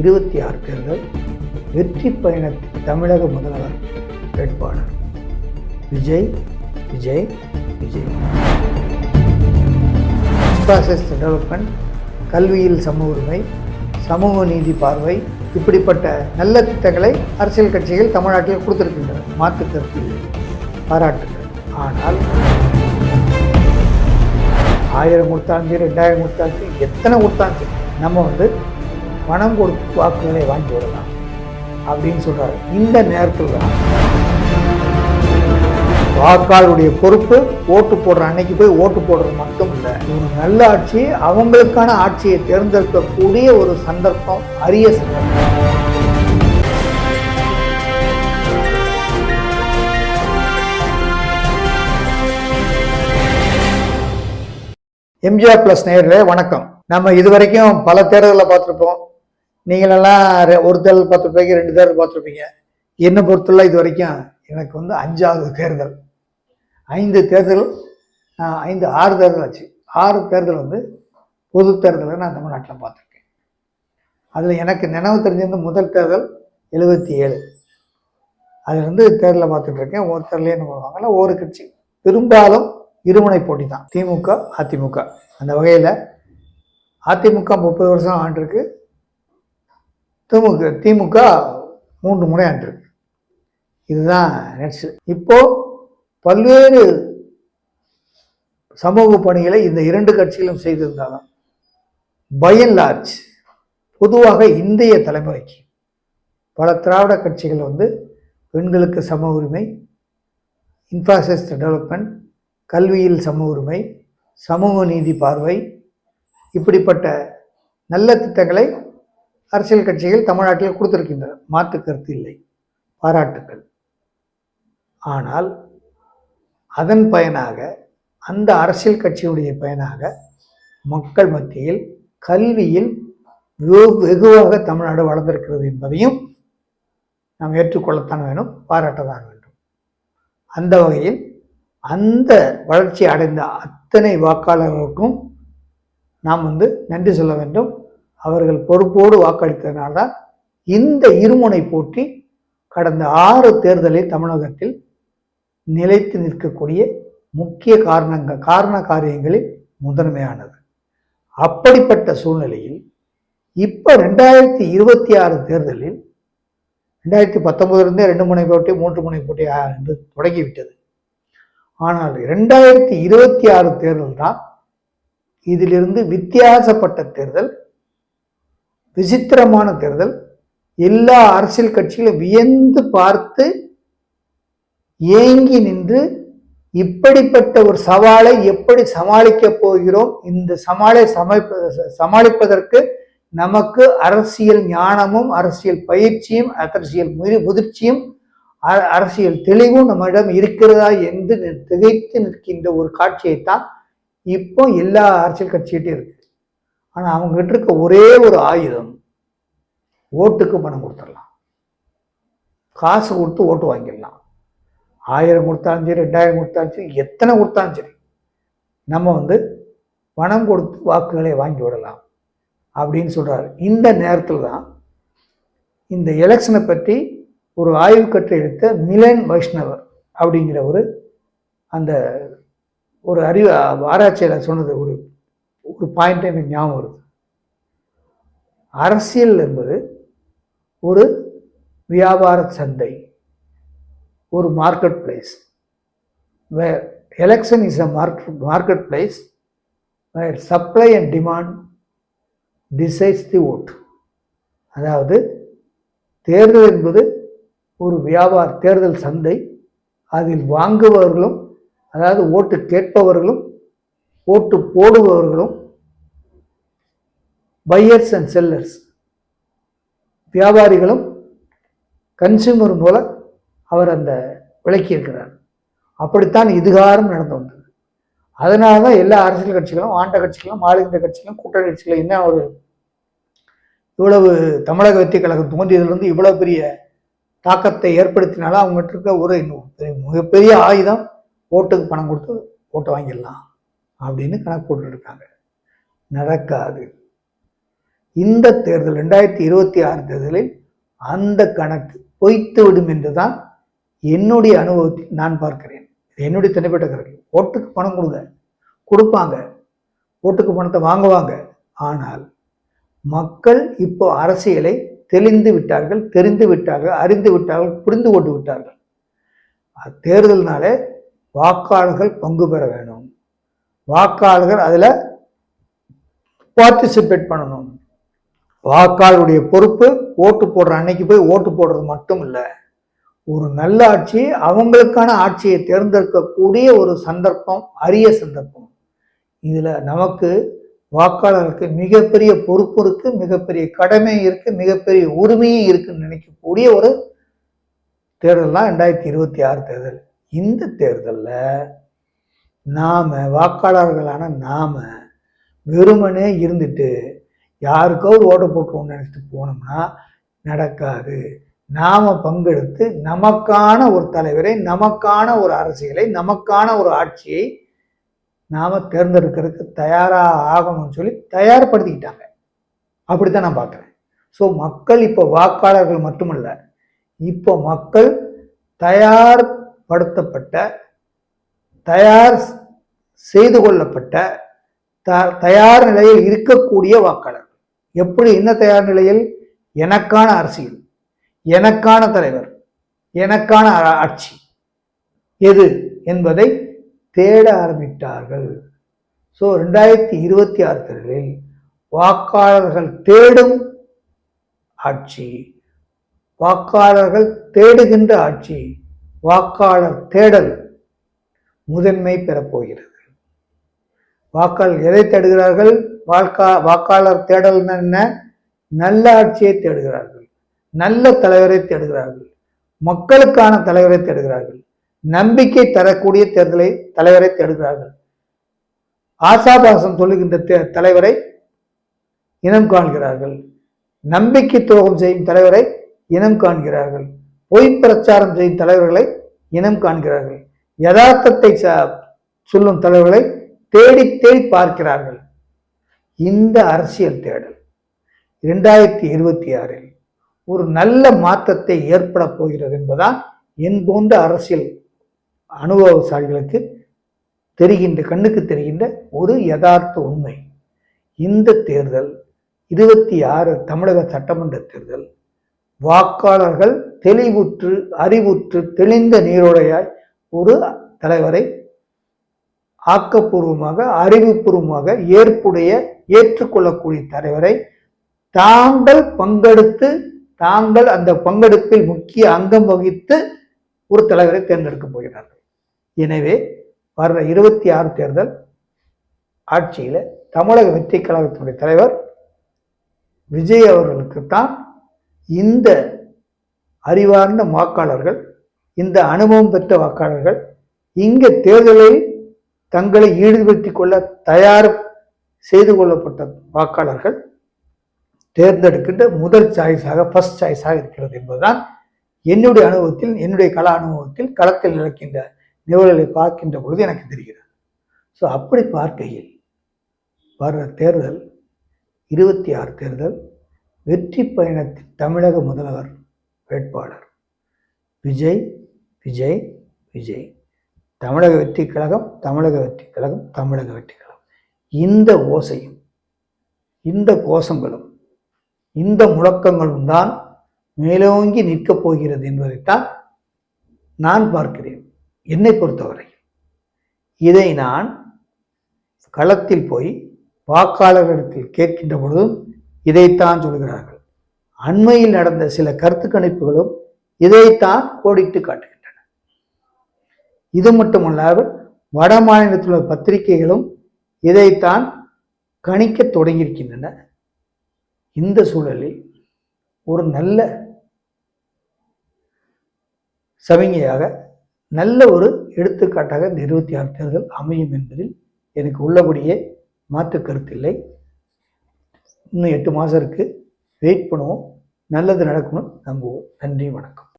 இருபத்தி ஆறு பேர்கள் வெற்றி பயணத்தில் தமிழக முதல்வர் வேட்பாளர். விஜய் விஜய் விஜய். இன்ஃப்ராஸ்ட்ரக்சர் டெவலப்மெண்ட் கல்வியில் சமூக உரிமை சமூக நீதி பார்வை இப்படிப்பட்ட நல்ல திட்டங்களை அரசியல் கட்சிகள் தமிழ்நாட்டில் கொடுத்திருக்கின்றன. மாற்று கருத்து பாராட்டுகள் ஆனால் ஆயிரம் கொடுத்தாலும் சரி ரெண்டாயிரம் கொடுத்தாலும் சரி எத்தனை கொடுத்தாலும் சரி நம்ம வந்து பணம் கொடுத்து வாக்குகளை வாங்கி விடலாம் அப்படின்னு சொல்றாரு. இந்த நேரத்தில் தான் வாக்காளருடைய பொறுப்பு ஓட்டு போடுற அன்னைக்கு போய் ஓட்டு போடுறது மட்டும் இல்லை ஒரு நல்ல ஆட்சி அவங்களுக்கான ஆட்சியை தேர்ந்தெடுக்கக்கூடிய ஒரு சந்தர்ப்பம் அரிய சந்தர்ப்பம். எம்ஜிஆர் பிளஸ் நேரில் வணக்கம். நம்ம இதுவரைக்கும் பல தேர்தலில் பார்த்துருப்போம். நீங்களெல்லாம் ரெ- ஒரு தேர்தல் பார்த்துருப்பீங்க ரெண்டு தேர்தல் பார்த்துருப்பீங்க. என்னை பொறுத்தவரை இது வரைக்கும் எனக்கு வந்து அஞ்சாவது தேர்தல். ஐந்து தேர்தல் ஐந்து ஆறு தேர்தல் ஆச்சு. ஆறு தேர்தல் வந்து பொது தேர்தலை நான் தமிழ்நாட்டில் பார்த்துருக்கேன். அதில் எனக்கு நினைவு தெரிஞ்சிருந்த முதல் தேர்தல் எழுபத்தி ஏழு. அதுலேருந்து வந்து தேர்தலை பார்த்துட்ருக்கேன். ஒரு தேர்தலே என்ன பண்ணுவாங்கல்ல ஒவ்வொரு கட்சி பெரும்பாலும் இருமுனை போட்டி தான். திமுக அதிமுக. அந்த வகையில் அதிமுக முப்பது வருஷம் ஆண்டிருக்கு. திமுக திமுக மூன்று முறை ஆண்டிருக்கு இதுதான் நெட்ஸ் இப்போ பல்வேறு சமூக பணிகளை இந்த இரண்டு கட்சிகளும் செய்திருந்தாலும் பை லார்ஜ் பொதுவாக இந்திய தலைமுறைக்கு பல திராவிட கட்சிகள் வந்து பெண்களுக்கு சம உரிமை இன்ஃப்ராஸ்ட்ரக்சர் டெவலப்மெண்ட் கல்வியில் சம உரிமை சமூக நீதி பார்வை இப்படிப்பட்ட நல்ல திட்டங்களை அரசியல் கட்சிகள் தமிழ்நாட்டில் கொடுத்திருக்கின்றன. மாற்று கருத்து இல்லை. பாராட்டுக்கள். ஆனால் அதன் பயனாக அந்த அரசியல் கட்சியுடைய பயனாக மக்கள் மத்தியில் கல்வியில் வெகு- வெகுவாக தமிழ்நாடு வளர்ந்திருக்கிறது என்பதையும் நாம் ஏற்றுக்கொள்ளத்தான் வேணும் பாராட்டத்தான் வேண்டும். அந்த வகையில் அந்த வளர்ச்சி அடைந்த அத்தனை வாக்காளர்களுக்கும் நாம் வந்து நன்றி சொல்ல வேண்டும். அவர்கள் பொறுப்போடு வாக்களித்ததனால்தான் இந்த இருமுனை போட்டி கடந்த ஆறு தேர்தலில் தமிழகத்தில் நிலைத்து நிற்கக்கூடிய முக்கிய காரணங்கள் காரண காரியங்களில் முதன்மையானது. அப்படிப்பட்ட சூழ்நிலையில் இப்போ ரெண்டாயிரத்தி இருபத்தி ஆறு தேர்தலில் ரெண்டாயிரத்தி பத்தொன்பதுலேருந்தே ரெண்டு முனை போட்டி மூன்று முனை போட்டி ஆ, என்று தொடங்கிவிட்டது. ஆனால் ரெண்டாயிரத்தி இருபத்தி ஆறு தேர்தல் தான் இதிலிருந்து வித்தியாசப்பட்ட தேர்தல் விசித்திரமான தேர்தல். எல்லா அரசியல் கட்சிகளும் வியந்து பார்த்து ஏங்கி நின்று இப்படிப்பட்ட ஒரு சவாலை எப்படி சமாளிக்கப் போகிறோம்? இந்த சவாலை சமைப்ப சமாளிப்பதற்கு நமக்கு அரசியல் ஞானமும் அரசியல் பயிற்சியும் அரசியல் முதிர்ச்சியும் அ- அரசியல் தெளிவும் நம்மிடம் இருக்கிறதா என்று திகைத்து நிற்கின்ற ஒரு காட்சியைத்தான் இப்போ எல்லா அரசியல் கட்சிகிட்டையும் இருக்கு. ஆனால் அவங்க கிட்ட இருக்க ஒரே ஒரு ஆயுதம் ஓட்டுக்கு பணம் கொடுத்துடலாம். காசு கொடுத்து ஓட்டு வாங்கிடலாம். ஆயிரம் கொடுத்தாலும் சரி ரெண்டாயிரம் கொடுத்தாலும் சரி எத்தனை கொடுத்தாலும் சரி நம்ம வந்து பணம் கொடுத்து வாக்குகளை வாங்கி விடலாம் அப்படின்னு சொல்கிறார் இந்த நேரத்தில் தான் இந்த எலெக்ஷனை பற்றி ஒரு ஆய்வு கற்று எடுத்த மிலன் வைஷ்ணவர் அப்படிங்கிற ஒரு அந்த ஒரு அறிவு ஆராய்ச்சியில் சொன்னது ஒரு ஒரு பாயிண்ட் எனக்கு ஞாபகம் வருது? அரசியல் என்பது ஒரு வியாபார சந்தை ஒரு market place where election is a market market place where supply and demand decides the vote அதாவது தேர்தல் என்பது ஒரு வியாபார தேர்தல் சந்தை. அதில் வாங்குபவர்களும் அதாவது ஓட்டு கேட்பவர்களும் ஓட்டு போடுபவர்களும் பையர்ஸ் அண்ட் செல்லர்ஸ் வியாபாரிகளும் கன்சியூமர் போல அவர் அந்த விளக்கியிருக்கிறார் அப்படித்தான் இதுகாரம் நடந்து வந்தது. அதனால தான் எல்லா அரசியல் கட்சிகளும் ஆண்ட கட்சிகளும் ஆளுகின்ற கட்சிகளும் கூட்டணி கட்சிகளும் என்ன ஒரு இவ்வளவு தமிழக வெற்றி கழகம் தோன்றியதிலிருந்து இவ்வளவு பெரிய தாக்கத்தை ஏற்படுத்தினாலும் அவங்ககிட்ட இருக்க ஒரு இன்னும் பெரிய- மிகப்பெரிய ஆயுதம் ஓட்டுக்கு பணம் கொடுத்து ஓட்டு வாங்கிடலாம் அப்படின்னு கணக்கு போட்டுருக்காங்க இருக்காங்க. நடக்காது. இந்த தேர்தல் ரெண்டாயிரத்தி இருபத்தி ஆறு தேர்தலில் அந்த கணக்கு பொய்த்து விடும் என்றுதான் என்னுடைய அனுபவத்தில் நான் பார்க்கிறேன். இது என்னுடைய தனிப்பட்ட ஓட்டுக்கு பணம் கொடுங்க. கொடுப்பாங்க. ஓட்டுக்கு பணத்தை வாங்குவாங்க. ஆனால் மக்கள் இப்போ அரசியலை தெளிந்து விட்டார்கள் தெரிந்து விட்டார்கள் அறிந்து விட்டார்கள் புரிந்து கொண்டு விட்டார்கள். அது தேர்தல்னாலே வாக்காளர்கள் பங்கு பெற வேணும் வாக்காளர்கள் அதில் பார்ட்டிசிபேட் பண்ணணும். வாக்காளருடைய பொறுப்பு ஓட்டு போடுற அன்னைக்கு போய் ஓட்டு போடுறது மட்டும் இல்லை. ஒரு நல்ல ஆட்சி அவங்களுக்கான ஆட்சியை தேர்ந்தெடுக்கக்கூடிய ஒரு சந்தர்ப்பம் அரிய சந்தர்ப்பம். இதில் நமக்கு வாக்காளருக்கு மிகப்பெரிய பொறுப்பு இருக்கு மிகப்பெரிய கடமை இருக்கு மிகப்பெரிய உரிமையும் இருக்குன்னு நினைக்கக்கூடிய ஒரு தேர்தல் தான் ரெண்டாயிரத்தி இருபத்தி ஆறு தேர்தல். இந்த தேர்தலில் நாம் வாக்காளர்களான நாம் வெறுமனே இருந்துட்டு யாருக்கோ ஒரு ஓட்டு போட்டுருவோம்னு நினச்சிட்டு போனோம்னா நடக்காது. நாம் பங்கெடுத்து நமக்கான ஒரு தலைவரை நமக்கான ஒரு அரசியலை நமக்கான ஒரு ஆட்சியை நாம் தேர்ந்தெடுக்கிறதுக்கு தயாராக ஆகணும்னு சொல்லி தயார்படுத்திக்கிட்டாங்க. அப்படித்தான் நான் பார்க்குறேன். ஸோ மக்கள் இப்போ வாக்காளர்கள் மட்டுமல்ல இப்போ மக்கள் தயார்படுத்தப்பட்ட தயார் செய்து கொள்ளப்பட்ட த தயார் நிலையில் இருக்கக்கூடிய வாக்காளர் எப்படி என்ன தயார் நிலையில்? எனக்கான அரசியல் எனக்கான தலைவர் எனக்கான ஆட்சி. எது என்பதை தேட ஆரம்பித்தார்கள். ஸோ ரெண்டாயிரத்தி இருபத்தி ஆறு தேர்தலில் வாக்காளர்கள் தேடும் ஆட்சி வாக்காளர்கள் தேடுகின்ற ஆட்சி வாக்காளர் தேடல் முதன்மை பெறப்போகிறது. வாக்காளர் எதை தேடுகிறார்கள்? வாக்கா வாக்காளர் தேடல் என்ன நல்ல ஆட்சியை தேடுகிறார்கள். நல்ல தலைவரை தேடுகிறார்கள். மக்களுக்கான தலைவரை தேடுகிறார்கள். நம்பிக்கை தரக்கூடிய தேர்தலை தலைவரை தேடுகிறார்கள். ஆசாபாசம் சொல்லுகின்ற தே- தலைவரை இனம் காண்கிறார்கள். நம்பிக்கை துரோகம் செய்யும் தலைவரை இனம் காண்கிறார்கள். பொய் பிரச்சாரம் செய்யும் தலைவர்களை இனம் காண்கிறார்கள். யதார்த்தத்தை சொல்லும் தலைவர்களை தேடி தேடி பார்க்கிறார்கள். இந்த அரசியல் தேடல் இரண்டாயிரத்தி இருபத்தி ஆறில் ஒரு நல்ல மாற்றத்தை ஏற்பட போகிறது என்பதால் என் போன்ற அரசியல் அனுபவசாலிகளுக்கு தெரிகின்ற கண்ணுக்கு தெரிகின்ற ஒரு யதார்த்த உண்மை. இந்த தேர்தல் இருபத்தி ஆறு தமிழக சட்டமன்ற தேர்தல் வாக்காளர்கள் தெளிவுற்று அறிவுற்று தெளிந்த நீரோடையாய் ஒரு தலைவரை ஆக்கப்பூர்வமாக அறிவுபூர்வமாக ஏற்புடைய ஏற்றுக்கொள்ளக்கூடிய தலைவரை தாங்கள் பங்கெடுத்து தாங்கள் அந்த பங்கெடுப்பில் முக்கிய அங்கம் வகித்து ஒரு தலைவரை தேர்ந்தெடுக்க போகிறார்கள். எனவே வர்ற இருபத்தி ஆறு தேர்தல் ஆட்சியில் தமிழக வெற்றி கழகத்தினுடைய தலைவர் விஜய் அவர்களுக்குத்தான் இந்த அறிவார்ந்த வாக்காளர்கள் இந்த அனுபவம் பெற்ற வாக்காளர்கள் இங்கே தேர்தலில் தங்களை ஈடுபடுத்திக் கொள்ள தயார் செய்து கொள்ளப்பட்ட வாக்காளர்கள் தேர்ந்தெடுக்கின்ற முதல் சாய்ஸாக ஃபர்ஸ்ட் சாய்ஸாக இருக்கிறது என்பதுதான் என்னுடைய அனுபவத்தில் என்னுடைய கலா அனுபவத்தில் களத்தில் நடக்கின்ற நிகழ்வுகளை பார்க்கின்ற பொழுது எனக்கு தெரிகிறது. ஸோ அப்படி பார்க்கையில் வர்ற தேர்தல் இருபத்தி ஆறு தேர்தல் வெற்றி பயணத்தின் தமிழக முதல்வர் வேட்பாளர். விஜய் விஜய் விஜய். தமிழக வெற்றி கழகம் தமிழக வெற்றி கழகம் தமிழக வெற்றி கழகம் இந்த ஓசையும் இந்த கோஷங்களும் இந்த முழக்கங்களும் தான் மேலோங்கி நிற்கப் போகிறது என்பதைத்தான் நான் பார்க்கிறேன். என்னை பொறுத்தவரை இதை நான் களத்தில் போய் வாக்காளர்களிடத்தில் கேட்கின்ற பொழுதும் இதைத்தான் சொல்கிறார்கள். அண்மையில் நடந்த சில கருத்து கணிப்புகளும் இதைத்தான் கோடிட்டு காட்டுகிறது. இது மட்டுமல்லாமல் வட மாநிலத்தில் உள்ள பத்திரிகைகளும் இதைத்தான் கணிக்க தொடங்கியிருக்கின்றன. இந்த சூழலில் ஒரு நல்ல சமிகையாக நல்ல ஒரு எடுத்துக்காட்டாக இந்த இருபத்தி ஆறு தேர்தல் அமையும் என்பதில் எனக்கு உள்ளபடியே மாற்று கருத்தில்லை இன்னும் எட்டு மாதம் இருக்குது வெயிட் பண்ணுவோம். நல்லது நடக்கணும் நம்புவோம். நன்றி வணக்கம்.